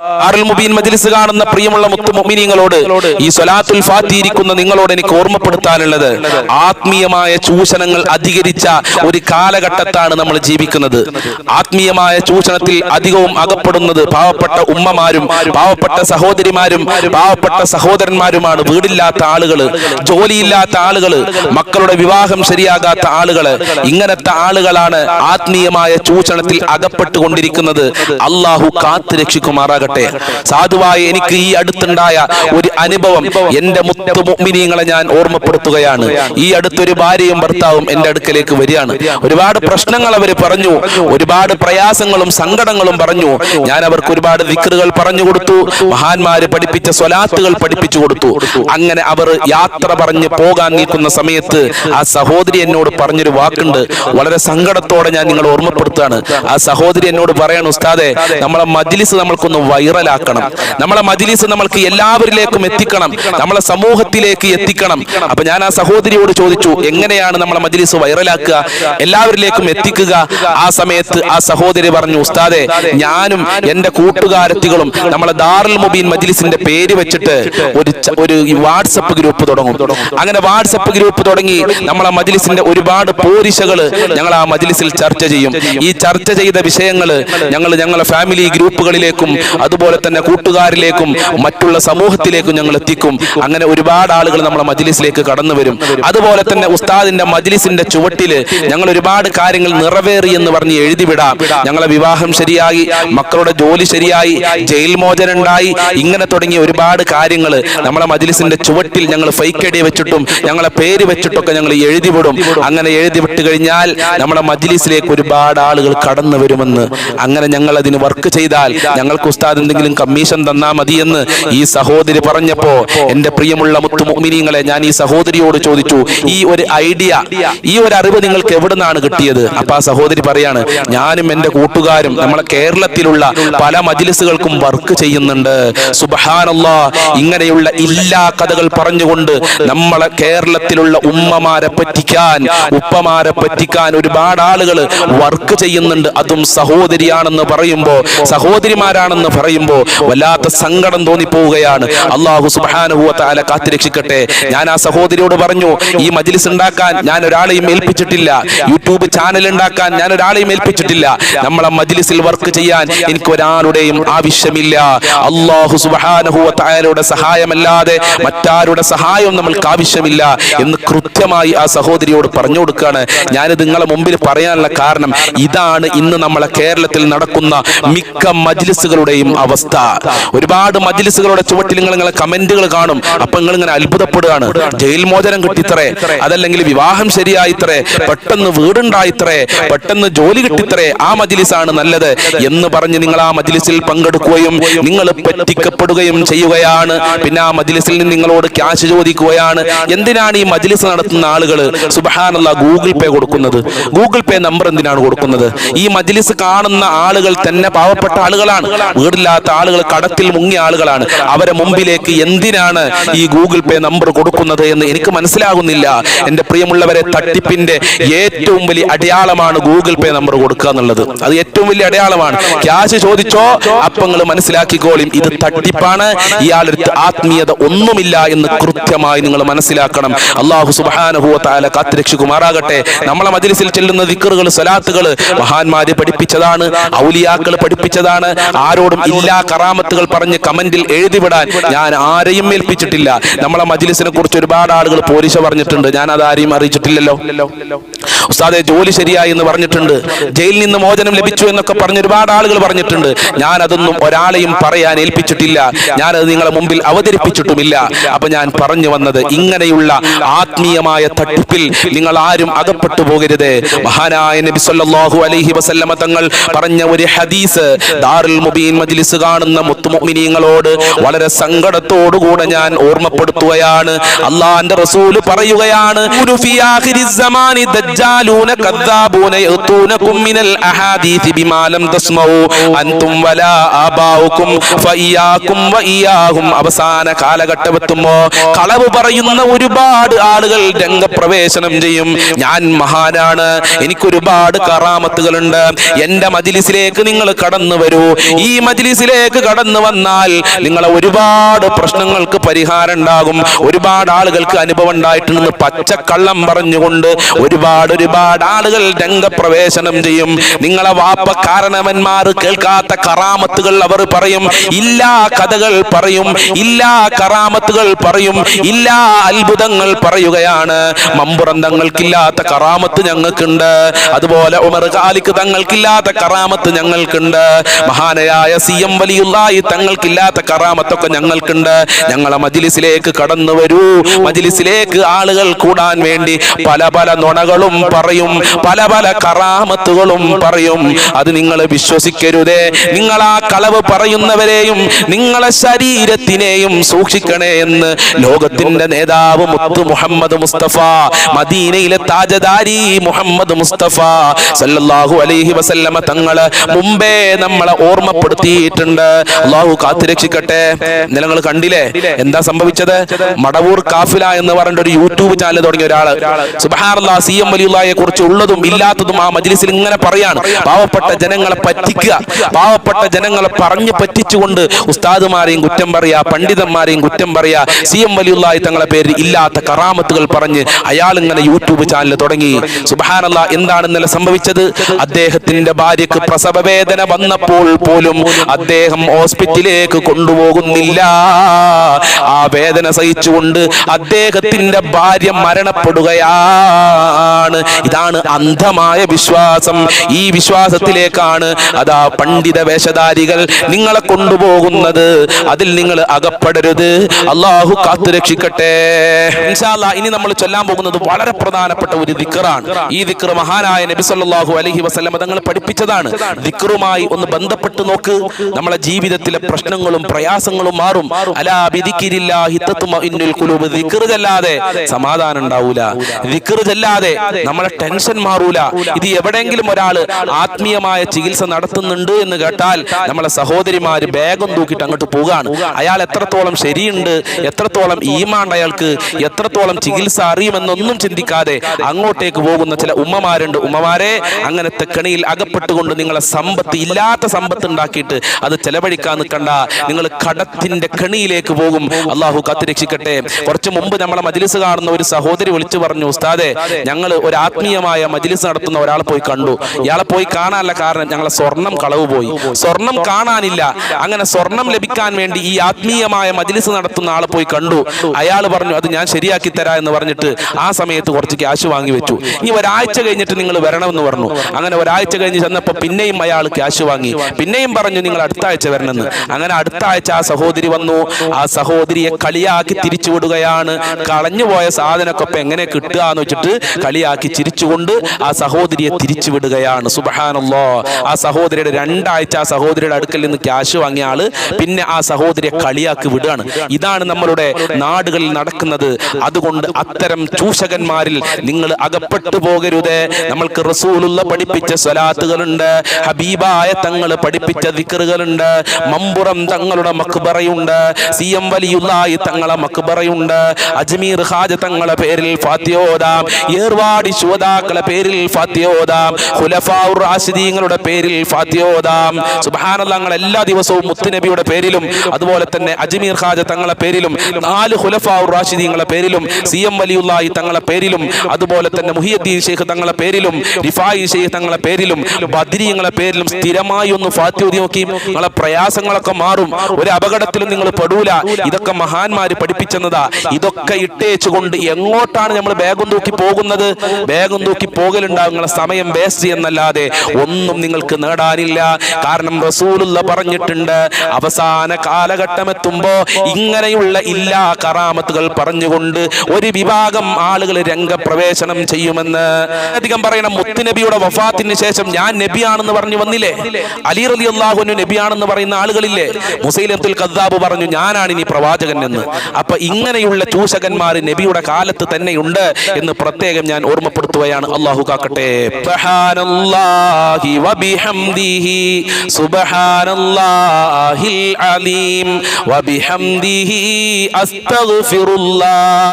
അറുൽ മുബീൻ മജ്ലിസ് കാണുന്ന പ്രിയമുള്ള മുത്തു ഈ സ്വലാത്തുൽ ഫാത്തിയിരിക്കുന്ന നിങ്ങളോട് എനിക്ക് ഓർമ്മപ്പെടുത്താനുള്ളത്. ആത്മീയമായ ചൂഷണങ്ങൾ അധികരിച്ച ഒരു കാലഘട്ടത്താണ് നമ്മൾ ജീവിക്കുന്നത്. ആത്മീയമായ ചൂഷണത്തിൽ അധികവും അകപ്പെടുന്നത് പാവപ്പെട്ട ഉമ്മമാരും പാവപ്പെട്ട സഹോദരിമാരും പാവപ്പെട്ട സഹോദരന്മാരുമാണ് വീടില്ലാത്ത ആളുകൾ ജോലിയില്ലാത്ത ആളുകൾ മക്കളുടെ വിവാഹം ശരിയാകാത്ത ആളുകൾ. ഇങ്ങനത്തെ ആളുകളാണ് ആത്മീയമായ ചൂഷണത്തിൽ അകപ്പെട്ടുകൊണ്ടിരിക്കുന്നത്. അള്ളാഹു കാത്തു രക്ഷിക്കുമാറാകട്ടെ. സാധുവായ എനിക്ക് ഈ അടുത്തുണ്ടായ ഒരു അനുഭവം എന്റെ മുത്തു ഞാൻ ഓർമ്മപ്പെടുത്തുകയാണ്. ഈ അടുത്തൊരു ഭാര്യയും ഭർത്താവും എന്റെ അടുക്കലേക്ക് വരികയാണ്. ഒരുപാട് പ്രശ്നങ്ങൾ അവർ പറഞ്ഞു. ഒരുപാട് പ്രയാസങ്ങളും സങ്കടങ്ങളും പറഞ്ഞു. ഞാൻ അവർക്ക് ഒരുപാട് വിക്രുകൾ പറഞ്ഞു കൊടുത്തു. മഹാന്മാര് പഠിപ്പിച്ച സ്വലാത്തുകൾ പഠിപ്പിച്ചു കൊടുത്തു. അങ്ങനെ അവർ യാത്ര പറഞ്ഞ് പോകാൻ നിൽക്കുന്ന സമയത്ത് ആ സഹോദരി എന്നോട് പറഞ്ഞൊരു വാക്കുണ്ട്. വളരെ സങ്കടത്തോടെ ഞാൻ നിങ്ങൾ ഓർമ്മപ്പെടുത്തുകയാണ്. ആ സഹോദരി എന്നോട് പറയാണ് ഉസ്താദെ നമ്മളെ മജ്ലിസ് നമ്മൾക്കൊന്ന് വൈറലാക്കണം. നമ്മളെ മജ്ലിസ് നമ്മൾക്ക് എല്ലാവരിലേക്കും എത്തിക്കണം. നമ്മളെ സമൂഹത്തിലേക്ക് എത്തിക്കണം. അപ്പൊ ഞാൻ ആ സഹോദരിയോട് ചോദിച്ചു എങ്ങനെയാണ് നമ്മളെ മജ്ലിസ് വൈറലാക്കുക? എല്ലാവരിലേക്കും എത്തിക്കുക. ആ സമയത്ത് ആ സഹോദരി പറഞ്ഞു ഉസ്താദെ ഞാനും എന്റെ കൂട്ടുകാരത്തികളും നമ്മളെ ദാറുൽ മുബീൻ മജിലിസിന്റെ പേര് വെച്ചിട്ട് ഒരു ഒരു വാട്സപ്പ് ഗ്രൂപ്പ് തുടങ്ങും. അങ്ങനെ വാട്സപ്പ് ഗ്രൂപ്പ് തുടങ്ങി നമ്മളെ മജിലിസിന്റെ ഒരുപാട് പോരിശകൾ ഞങ്ങൾ ആ മജ്ലിസിൽ ചർച്ച ചെയ്യും. ഈ ചർച്ച ചെയ്ത വിഷയങ്ങൾ ഞങ്ങൾ ഞങ്ങളെ ഫാമിലി ഗ്രൂപ്പുകളിലേക്കും അതുപോലെ തന്നെ കൂട്ടുകാരിലേക്കും മറ്റുള്ള സമൂഹത്തിലേക്കും ഞങ്ങൾ എത്തിക്കും. അങ്ങനെ ഒരുപാട് ആളുകൾ നമ്മളെ മജ്ലിസിലേക്ക് കടന്നു വരും. അതുപോലെ തന്നെ ഉസ്താദിന്റെ മജ്ലിസിന്റെ ചുവട്ടിൽ ഞങ്ങൾ ഒരുപാട് കാര്യങ്ങൾ നിറവേറി എന്ന് പറഞ്ഞ് എഴുതിവിടാം. ഞങ്ങളെ വിവാഹം ശരിയായി മക്കളുടെ ജോലി ശരിയായി ജയിൽ മോചനം ഉണ്ടായി ഇങ്ങനെ തുടങ്ങിയ ഒരുപാട് കാര്യങ്ങൾ നമ്മളെ മജ്ലിസിന്റെ ചുവട്ടിൽ ഞങ്ങൾ ഫൈക്കടി വെച്ചിട്ടും ഞങ്ങളെ പേര് വെച്ചിട്ടൊക്കെ ഞങ്ങൾ എഴുതി വിടും അങ്ങനെ എഴുതി വിട്ട് കഴിഞ്ഞാൽ നമ്മളെ മജ്ലിസിലേക്ക് ഒരുപാട് ആളുകൾ കടന്നു വരുമെന്ന്. അങ്ങനെ ഞങ്ങൾ അതിന് വർക്ക് ചെയ്താൽ ഞങ്ങൾക്ക് ഉസ്താദ് എന്തെങ്കിലും കമ്മീഷൻ തന്നാ മതിയെന്ന് ഈ സഹോദരി പറഞ്ഞപ്പോ എന്റെ പ്രിയമുള്ള മുത്തു മുഅ്മിനീങ്ങളെ ഞാൻ ഈ സഹോദരിയോട് ചോദിച്ചു ഈ ഒരു ഐഡിയ ഈ ഒരു അറിവ് നിങ്ങൾക്ക് എവിടെ നിന്നാണ് കിട്ടിയത്? അപ്പൊ ആ സഹോദരി പറയാണ് ഞാനും എന്റെ കൂട്ടുകാരും നമ്മളെ കേരളത്തിലുള്ള പല മജിലിസുകൾക്കും വർക്ക് ചെയ്യുന്നുണ്ട്. സുബഹാനല്ലാ ഇങ്ങനെയുള്ള ഇല്ലാ കഥകൾ പറഞ്ഞുകൊണ്ട് നമ്മളെ കേരളത്തിലുള്ള ഉമ്മമാരെ പറ്റിക്കാൻ ഉപ്പമാരെ പറ്റിക്കാൻ ഒരുപാട് ആളുകൾ വർക്ക് ചെയ്യുന്നുണ്ട്. അതും സഹോദരിയാണെന്ന് പറയുമ്പോ സഹോദരിമാരാണെന്ന് പറയുമ്പോ വല്ലാത്ത സങ്കടം തോന്നിപ്പോവുകയാണ്. അള്ളാഹു സുബാനുഭവ താല കാത്തിരക്ഷിക്കട്ടെ. ഞാൻ ആ സഹോദരിയോട് പറഞ്ഞു ഈ മജിലിസ് ഉണ്ടാക്കാൻ ഞാൻ ഒരാളെയും ഏൽപ്പിച്ചിട്ടില്ല. യൂട്യൂബ് ചാനൽ ഉണ്ടാക്കാൻ ഞാൻ ഒരാളെയും ഏൽപ്പിച്ചിട്ടില്ല. നമ്മളെ മജിലിസിൽ വർക്ക് ചെയ്യാൻ എനിക്ക് ഒരാളുടെയും ആവശ്യമില്ല. അള്ളാഹു സുബാനുഭവ താലയുടെ സഹായമല്ലാതെ മറ്റാരുടെ സഹായവും നമ്മൾക്ക് ആവശ്യമില്ല എന്ന് കൃത്യമായി ആ സഹോദരിയോട് പറഞ്ഞു കൊടുക്കുകയാണ്. ഞാനിത് നിങ്ങളെ മുമ്പിൽ പറയാനുള്ള കാരണം ഇതാണ് ഇന്ന് നമ്മളെ കേരളത്തിൽ നടക്കുന്ന മിക്ക മജ്ലിസുകളുടെയും അവസ്ഥ. ഒരുപാട് മജ്ലിസുകളുടെ ചുവട്ടിൽ നിങ്ങൾ നിങ്ങളെ കമന്റുകൾ കാണും. അപ്പൊ നിങ്ങൾ ഇങ്ങനെ അത്ഭുതപ്പെടുകയാണ്. ജയിൽ മോചനം കിട്ടിത്രേ അതല്ലെങ്കിൽ വിവാഹം ശരിയായിത്രേ? പെട്ടെന്ന് വീടുണ്ടായിത്രേ? പെട്ടെന്ന് ജോലി കിട്ടിത്രേ ആ മജ്ലിസാണ് നല്ലത് എന്ന് പറഞ്ഞ് നിങ്ങൾ ആ മജ്ലിസിൽ പങ്കെടുക്കുകയും നിങ്ങൾ പറ്റിക്കപ്പെടുകയും ചെയ്യുകയാണ്. പിന്നെ ആ മജ്ലിസിൽ നിന്ന് നിങ്ങളോട് ക്യാഷ് ചോദിക്കുകയാണ്. എന്തിനാണ് ഈ മജ്ലിസ് നടത്തുന്ന ആളുകൾ സുബഹാനുള്ള ഗൂഗിൾ പേ കൊടുക്കുന്നത്? ഗൂഗിൾ പേ നമ്പർ എന്തിനാണ് കൊടുക്കുന്നത്? ഈ മജ്ലിസ് കാണുന്ന ആളുകൾ തന്നെ പാവപ്പെട്ട ആളുകളാണ്. വീടില്ലാത്ത ആളുകൾ കടത്തിൽ മുങ്ങിയ ആളുകളാണ്. അവരെ മുമ്പിലേക്ക് എന്തിനാണ് ഈ ഗൂഗിൾ പേ നമ്പർ കൊടുക്കുന്നത് എന്ന് എനിക്ക് മനസ്സിലാകുന്നില്ല. എന്റെ പ്രിയമുള്ളവരെ തട്ടിപ്പിന്റെ ഏറ്റവും വലിയ അടയാളമാണ് ഗൂഗിൾ പേ നമ്പർ കൊടുക്കുക എന്നുള്ളത്. അത് ഏറ്റവും വലിയ അടയാളമാണ്. ക്യാഷ് ചോദിച്ചോ അപ്പങ്ങൾ മനസ്സിലാക്കിക്കോളും. ഇത് തട്ടിപ്പാണ്. ഇയാളെടുത്ത് ആത്മീയത ഒന്നുമില്ല എന്ന് കൃത്യമായി നിങ്ങൾ മനസ്സിലാക്കണം. അള്ളാഹു സുബാനുഭവത്താല കാത്തിരക്ഷിക്കുമാറാകട്ടെ. നമ്മളെ മജിലിസിൽ ചെല്ലുന്ന ദിക്കറുകൾ സ്വലാത്തുകൾ മഹാന്മാര് പഠിപ്പിച്ചതാണ് ഔലിയാക്കൾ പഠിപ്പിച്ചതാണ്. ആരോടും ഇല്ലാ കറാമത്തുകൾ പറഞ്ഞ് കമന്റിൽ എഴുതിവിടാൻ ഞാൻ ആരെയും ഏൽപ്പിച്ചിട്ടില്ല. നമ്മളെ മജിലിസിനെ കുറിച്ച് ഒരുപാട് ആളുകൾ പോലീസ് പറഞ്ഞിട്ടുണ്ട്. ഞാൻ അത് ആരെയും അറിയിച്ചിട്ടില്ലല്ലോ. ഉസ്താദെ ജോലി ശരിയായി എന്ന് പറഞ്ഞിട്ടുണ്ട്. ജയിലിൽ നിന്ന് മോചനം ലഭിച്ചു എന്നൊക്കെ പറഞ്ഞ് ഒരുപാട് ആളുകൾ പറഞ്ഞിട്ടുണ്ട്. ഞാൻ അതൊന്നും ഒരാളെയും പറയാൻ ഏൽപ്പിച്ചിട്ടില്ല. അത് നിങ്ങളെ മുമ്പിൽ അവതരിപ്പിച്ചിട്ടുമില്ല. അപ്പൊ ഞാൻ പറഞ്ഞു വന്നത് ഇങ്ങനെയുള്ള ആത്മീയമായ തട്ടിപ്പിൽ നിങ്ങൾ ആരും അകപ്പെട്ടു പോകരുത്. മഹാനായ നബി സല്ലല്ലാഹു അലൈഹി വസല്ലമ തങ്ങൾ പറഞ്ഞ ഒരു ഹദീസ് ദാറുൽ മുബീൻ മജിലിസ് കാണുന്ന മുത്തുമൊമിനിയങ്ങളോട് വളരെ സങ്കടത്തോടുകൂടെ ഞാൻ ഓർമ്മപ്പെടുത്തുകയാണ്. അള്ളാന്റെ റസൂൽ പറയുകയാണ് അവസാന കാലഘട്ടം കളവ് പറയുന്ന ഒരുപാട് ആളുകൾ രംഗപ്രവേശനം ചെയ്യും. ഞാൻ മഹാനാണ് എനിക്ക് ഒരുപാട് കറാമത്തുകളുണ്ട്. എന്റെ മജിലിസിലേക്ക് നിങ്ങൾ കടന്നു വരൂ ഈ മജിലിസ് മജിലിസിലേക്ക് കടന്നു വന്നാൽ നിങ്ങളെ ഒരുപാട് പ്രശ്നങ്ങൾക്ക് പരിഹാരം ഉണ്ടാകും. ഒരുപാട് ആളുകൾക്ക് അനുഭവം ഉണ്ടായിട്ടുണ്ടെന്ന് പച്ചക്കള്ളം പറഞ്ഞുകൊണ്ട് ഒരുപാട് ഒരുപാട് ആളുകൾ രംഗപ്രവേശനം ചെയ്യും. നിങ്ങളെ വാപ്പ കാരണവന്മാർ കേൾക്കാത്ത കറാമത്തുകൾ അവർ പറയും. ഇല്ലാ കഥകൾ പറയും. ഇല്ലാ കറാമത്തുകൾ പറയും. ഇല്ലാ അത്ഭുതങ്ങൾ പറയുകയാണ്. മമ്പുറം തങ്ങൾക്കില്ലാത്ത കറാമത്ത് ഞങ്ങൾക്കുണ്ട്. അതുപോലെ ഉമർ കാലിക്ക് തങ്ങൾക്കില്ലാത്ത കറാമത്ത് ഞങ്ങൾക്കുണ്ട്. മഹാനയായ സി എം വലിയുള്ളായി തങ്ങൾക്കില്ലാത്ത കറാമത്തൊക്കെ ഞങ്ങൾക്കുണ്ട്. ഞങ്ങളെ മജിലിസിലേക്ക് കടന്നു വരൂ. മജിലിസിലേക്ക് ആളുകൾ കൂടാൻ വേണ്ടി പല പല നുണകളും പറയും. പല പല കറാമത്തുകളും പറയും. അത് നിങ്ങൾ വിശ്വസിക്കരുതേ. നിങ്ങൾ ആ കളവ് പറയുന്നവരെയും നിങ്ങളെ ശരീരത്തിനെയും സൂക്ഷിക്കണേ എന്ന് ലോകത്തിന്റെ നേതാവ് മുത്ത് മുഹമ്മദ് മുസ്തഫ മദീനയിലെ താജദാരി മുഹമ്മദ് മുസ്തഫ സല്ലല്ലാഹു അലൈഹി വസല്ലമ തങ്ങൾ മുമ്പേ നമ്മളെ ഓർമ്മപ്പെടുത്തിയിട്ടുണ്ട് അള്ളാഹു കാത്തുരക്ഷിക്കട്ടെ നിങ്ങൾ കണ്ടില്ലേ? എന്താ സംഭവിച്ചത്? മടവൂർ കാഫില എന്ന് പറഞ്ഞ ഒരു യൂട്യൂബ് ചാനൽ തുടങ്ങിയ ഒരാൾ. സുബഹാനല്ലാ സി എം വലിയുള്ളയെ കുറിച്ച് ഉള്ളതും ഇല്ലാത്തതും ആ മജ്ലിസിൽ ഇങ്ങനെ പറയാണ്. പാവപ്പെട്ട ജനങ്ങളെ പറ്റിക്കുക. പാവപ്പെട്ട ജനങ്ങളെ പറഞ്ഞു പറ്റിച്ചുകൊണ്ട് ഉസ്താദുമാരെയും കുറ്റം പറയാ പണ്ഡിതന്മാരെയും കുറ്റം പറയാ സി എം വലിയുള്ളായി തങ്ങളെ പേര് ഇല്ലാത്ത കറാമത്തുകൾ പറഞ്ഞ് അയാൾ ഇങ്ങനെ യൂട്യൂബ് ചാനൽ തുടങ്ങി. സുബഹാനല്ല എന്താണ് ഇന്നലെ സംഭവിച്ചത്? അദ്ദേഹത്തിന്റെ ഭാര്യക്ക് പ്രസവവേദന വന്നപ്പോൾ പോലും അദ്ദേഹം ഹോസ്പിറ്റലിലേക്ക് കൊണ്ടുപോകുന്നില്ല. ആ വേദന സഹിച്ചുകൊണ്ട് അദ്ദേഹത്തിന്റെ ഭാര്യ മരണപ്പെടുകയാണ്. ഇതാണ് അന്ധമായ വിശ്വാസം. ഈ വിശ്വാസത്തിലേക്കാണ് അതാ പണ്ഡിത വേഷധാരികൾ നിങ്ങളെ കൊണ്ടുപോകുന്നത്. അതിൽ നിങ്ങൾ അകപ്പെടരുത്. അള്ളാഹു കാത്തു രക്ഷിക്കട്ടെ ഇനി നമ്മൾ ചൊല്ലാൻ പോകുന്നത് വളരെ പ്രധാനപ്പെട്ട ഒരു ദിക്കറാണ് ഈ ദിക്കർ മഹാനായ നബി സല്ലല്ലാഹു അലൈഹി വസ്ലം തങ്ങൾ പഠിപ്പിച്ചതാണ്. ദിക്കറുമായി ഒന്ന് ബന്ധപ്പെട്ട് നോക്ക്. നമ്മളെ ജീവിതത്തിലെ പ്രശ്നങ്ങളും പ്രയാസങ്ങളും മാറും. അലാ വിധിക്കില്ല തത്മഇന്നുൽ ഖുലൂബ്. ദിക്ർ ചെല്ലാതെ സമാധാനം ഉണ്ടാവൂല. ദിക്ർ ചെല്ലാതെ നമ്മളെ ടെൻഷൻ മാറൂല. ഇത് എവിടെയെങ്കിലും ഒരാൾ ആത്മീയമായ ചികിത്സ നടത്തുന്നുണ്ട് എന്ന് കേട്ടാൽ നമ്മളെ സഹോദരിമാര് ബാഗം തൂക്കിട്ട് അങ്ങോട്ട് പോവുകയാണ് അയാൾ എത്രത്തോളം ശരിയുണ്ട് എത്രത്തോളം ഈമാണ്ട് അയാൾക്ക് എത്രത്തോളം ചികിത്സ അറിയുമെന്നൊന്നും ചിന്തിക്കാതെ അങ്ങോട്ടേക്ക് പോകുന്ന ചില ഉമ്മമാരുണ്ട്. ഉമ്മമാരെ അങ്ങനത്തെ കെണിയിൽ അകപ്പെട്ടുകൊണ്ട് നിങ്ങളെ സമ്പത്ത് ഇല്ലാത്ത സമ്പത്ത് ഉണ്ടാക്കിയിട്ട് അത് ചെലവഴിക്കാൻ നിൽക്കണ്ട നിങ്ങൾ കടത്തിന്റെ കെണിയിലേക്ക് പോകും. അള്ളാഹു കാത്തുരക്ഷിക്കട്ടെ. കുറച്ച് മുമ്പ് നമ്മളെ മജിലിസ് കാണുന്ന ഒരു സഹോദരി വിളിച്ചു പറഞ്ഞു ഉസ്താദെ ഞങ്ങൾ ഒരു ആത്മീയമായ മജിലിസ് നടത്തുന്ന ഒരാളെ പോയി കണ്ടു. ഇയാളെ പോയി കാണാനുള്ള കാരണം ഞങ്ങളെ സ്വർണം കളവ് പോയി. സ്വർണം കാണാനില്ല. അങ്ങനെ സ്വർണം ലഭിക്കാൻ വേണ്ടി ഈ ആത്മീയമായ മജിലിസ് നടത്തുന്ന ആളെ പോയി കണ്ടു. അയാൾ പറഞ്ഞു അത് ഞാൻ ശരിയാക്കി തരാ എന്ന് പറഞ്ഞിട്ട് ആ സമയത്ത് കുറച്ച് ക്യാഷ് വാങ്ങി വെച്ചു. ഇനി ഒരാഴ്ച കഴിഞ്ഞിട്ട് നിങ്ങൾ വരണമെന്ന് പറഞ്ഞു. അങ്ങനെ ഒരാഴ്ച കഴിഞ്ഞ് ചെന്നപ്പോൾ പിന്നെയും അയാൾ ക്യാഷ് വാങ്ങി. പിന്നെയും പറഞ്ഞു നിങ്ങൾ അടുത്ത ആഴ്ച വരണമെന്ന്. അങ്ങനെ അടുത്ത ആഴ്ച ആ സഹോദരി വന്നു. ആ സഹോദരിയെ കളിയാക്കി തിരിച്ചു വിടുകയാണ് കളഞ്ഞു പോയ സാധനമൊക്കെ ഇപ്പൊ എങ്ങനെ കിട്ടുക എന്ന് വെച്ചിട്ട് കളിയാക്കി ചിരിച്ചുകൊണ്ട് ആ സഹോദരിയെ തിരിച്ചു വിടുകയാണ് സുബഹാനല്ലോ. ആ സഹോദരിയുടെ രണ്ടാഴ്ച ആ സഹോദരിയുടെ അടുക്കൽ നിന്ന് ക്യാഷ് വാങ്ങിയ ആൾ പിന്നെ ആ സഹോദരിയെ കളിയാക്കി വിടുകയാണ്. ഇതാണ് നമ്മളുടെ നാടുകളിൽ നടക്കുന്നത്. അതുകൊണ്ട് അത്തരം ചൂഷകന്മാരിൽ നിങ്ങൾ അകപ്പെട്ടു പോകരുത്. നമ്മൾക്ക് റസൂലുള്ള പഠിപ്പിച്ച സ്വലാത്തുകളുണ്ട്. ഹബീബായ തങ്ങൾ പഠിപ്പിച്ച ദിക്കറുകളുണ്ട് മമ്പുറം തങ്ങളുടെ മക്ബറയുണ്ട്. സി എം വലിയുള്ളായി തങ്ങളെ മക്ബറയുണ്ട്. അജ്മീർ ഹാജ തങ്ങളെ പേരിൽ ഫാത്തിയോദാം. ഏർവാടി ശുവതാക്കളെ പേരിൽ ഫാത്തിയോദാം. ഖുലഫാഉർ റാഷിദീങ്ങളുടെ പേരിൽ ഫാത്തിയോദാം. സുബ്ഹാനല്ലാഹ് ഞങ്ങൾ എല്ലാ ദിവസവും മുത്തുനബിയുടെ പേരിലും അതുപോലെ തന്നെ അജ്മീർ ഹാജ തങ്ങളെ പേരിലും നാല് ഖുലഫാഉർ റാഷിദീങ്ങളെ പേരിലും സി എം വലിയുള്ളായി തങ്ങളെ പേരിലും അതുപോലെ തന്നെ മുഹിയദ്ദീൻ ഷെയ്ഖ് തങ്ങളെ പേരിലും റിഫായി ഷെയ്ഖ് തങ്ങളെ പേരിലും ബദ്രീങ്ങളെ പേരിലും സ്ഥിരമായി ഒന്ന് ഫാത്യോദി നോക്കി നിങ്ങളെ പ്രയാസങ്ങളൊക്കെ മാറും. ഒരു അപകടത്തിലും നിങ്ങൾ പെടൂല. ഇതൊക്കെ മഹാന്മാര് പഠിപ്പിച്ചെന്നതാ. ഇതൊക്കെ ഇട്ടേച്ചുകൊണ്ട് എങ്ങോട്ടാണ് നമ്മൾ ബാഗും തൂക്കി പോകുന്നത്? ബാഗും തൂക്കി പോകലുണ്ടാവും. നിങ്ങളെ സമയം വേസ്റ്റ് എന്നല്ലാതെ ഒന്നും നിങ്ങൾക്ക് നേടാനില്ല. കാരണം റസൂലുള്ള പറഞ്ഞിട്ടുണ്ട് അവസാന കാലഘട്ടം എത്തുമ്പോ ഇങ്ങനെയുള്ള ഇല്ലാ കറാമത്തുകൾ പറഞ്ഞുകൊണ്ട് ഒരു വിഭാഗം ആളുകൾ രംഗപ്രവേശനം ചെയ്യുമെന്ന് അധികം പറയണം. മുത്തുനബിയുടെ വഫാത്തിന് ശേഷം ഞാൻ നബിയാണെന്ന് പറഞ്ഞു വന്നില്ലേ? അലി റലി അള്ളാഹുനു നബിയാണെന്ന് പറയുന്ന ആളുകളില്ലേ? മുസൈൽ അബ്ദുൽ ഖദ്ദാബ് പറഞ്ഞു ഞാനാണ് ഇനി പ്രവാചകൻ എന്ന്. അപ്പൊ ഇങ്ങനെയുള്ള ചൂഷകന്മാർ നബിയുടെ കാലത്ത് തന്നെയുണ്ട് എന്ന് പ്രത്യേകം ഞാൻ ഓർമ്മപ്പെടുത്തുകയാണ്. അള്ളാഹു കാക്കട്ടെ. സുബ്ഹാനല്ലാഹിൽ അലീം. വബിഹംദിഹി അസ്തഗ്ഫിറുല്ലാഹ്